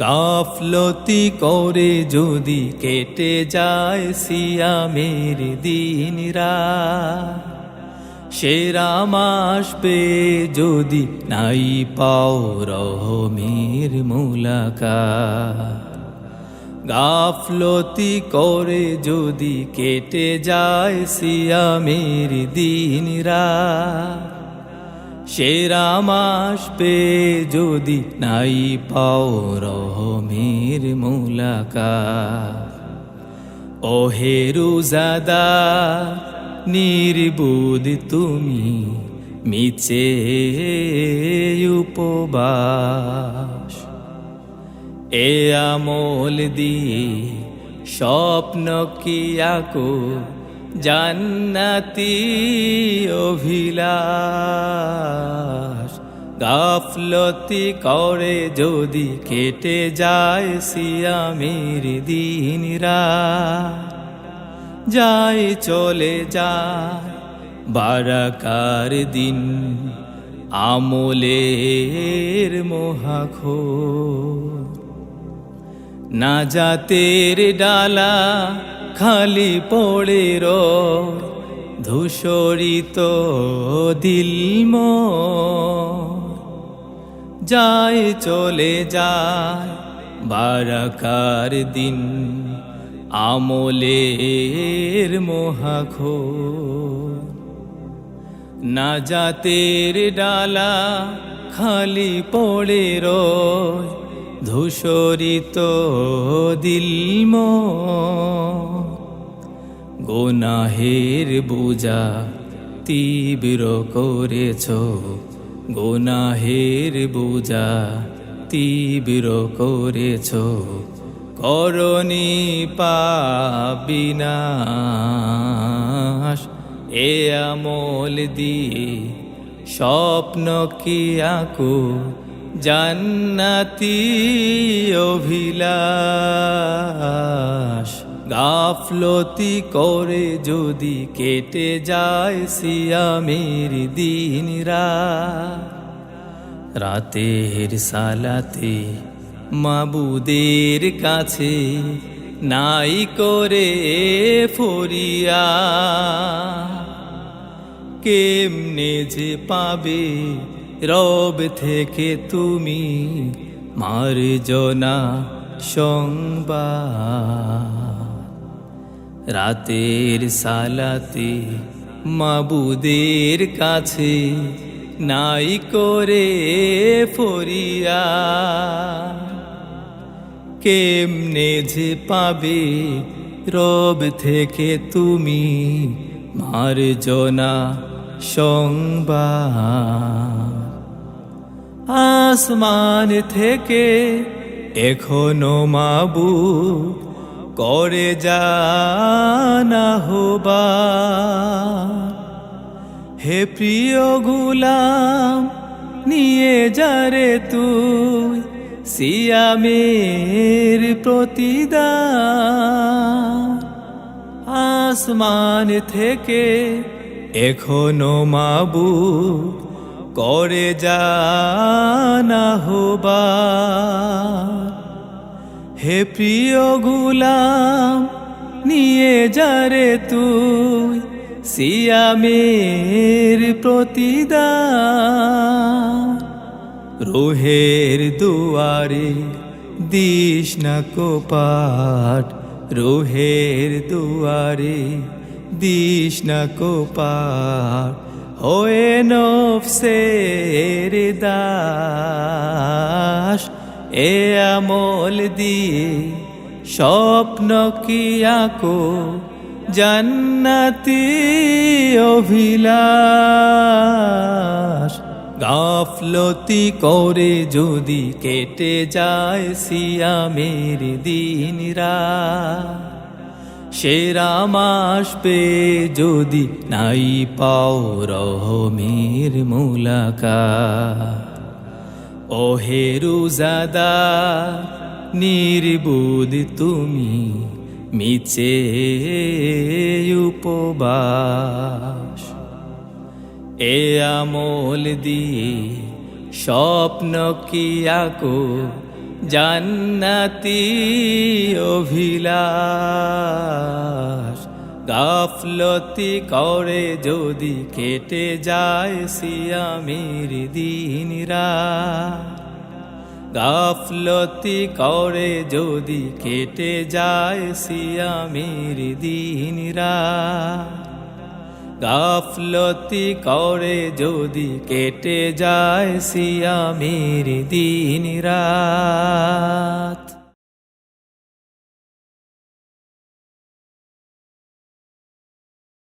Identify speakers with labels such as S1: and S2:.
S1: গাফলতি করে যদি কেটে যায় সিয়া সিয়ামের দিনরা সেরা মাস পে যদি নাই পাও রহমের মুলাকা গাফলতি করে যদি কেটে যায় সিয়া সিয়ামের দিনরা সেরা মাস পে যদি নাই পাও রহমের মুলাকা ও হেরুজাদা নির্বুদ তুমি মিছে উপবাস। এ আমল দিয়ে স্বপ্ন কি আকো? জান্নাতি অভিলাষ। গাফলতি করে যদি কেটে যায় সিয়ামের দিনরা যায় চলে যায় বারাকার দিন, আমলের মহাখো না জাতের ডালা খালি পড়ে র ধূসরিত দিলম যায় চলে যায় বারাকার দিন, আমলের মহাখো না জাতের ডালা খালি পড়ে রয় ধূসরিত দিলম। গোনাহের বুজা তীব্র করেছ। গোনাহের বুজা তীব্র করেছ। করণী পাবিনাশ এ আমল দিয়ে স্বপ্ন কি আঁকো। জান্নাতি অভিলাষ, গাফলতি করে যদি কেটে যায় সিয়ামের দিনরা রাতের সালাতে মাবুদের কাছে নাই করে ফরিয়া। কেমনে যে পাবে রব থেকে তুমি মার্জনা সংবাদ। রাতের সালাতে মাবুদের কাছে নাই করে ফরিয়া কেমনে যে পাবে রব থেকে তুমি মার্জনা সংবাদ। আসমান থেকে এখনও মাবু করে জানা হবা। হে প্রিয় গুলাম, নিয়ে যারে তুই সিয়ামের প্রতিদান। আসমান থেকে এখনও মাবু করে জানা হবা হে প্রিয় গুলাম, নিয়ে যারে তুই সিয়ামের প্রতিদান। রোহের দুয়ারে দিস না কোপাট, রোহের দুয়ারে দিস না কোপাট হয়ে নফসের দাস, এ আমল দিয়ে স্বপ্ন কি আঁকো? জান্নাতি অভিলাষ, গাফলতি করে যদি কেটে যায় সিয়ামের দিনরা সেরা মাস পে যদি নাই পাও রহমের মুলাকা ও হেরুজাদা নির্বুদ তুমি মিছে উপবাস। এ আমল দিয়ে স্বপ্ন কি আঁকো? জান্নাতি অভিলাষ। গাফলতি করে যদি কেটে যায় সিয়ামের দিনরা গাফলতি করে যদি কেটে যায় সিয়ামের দিনরা গাফলতি করে যদি কেটে যায় সিয়ামের দিন রাত।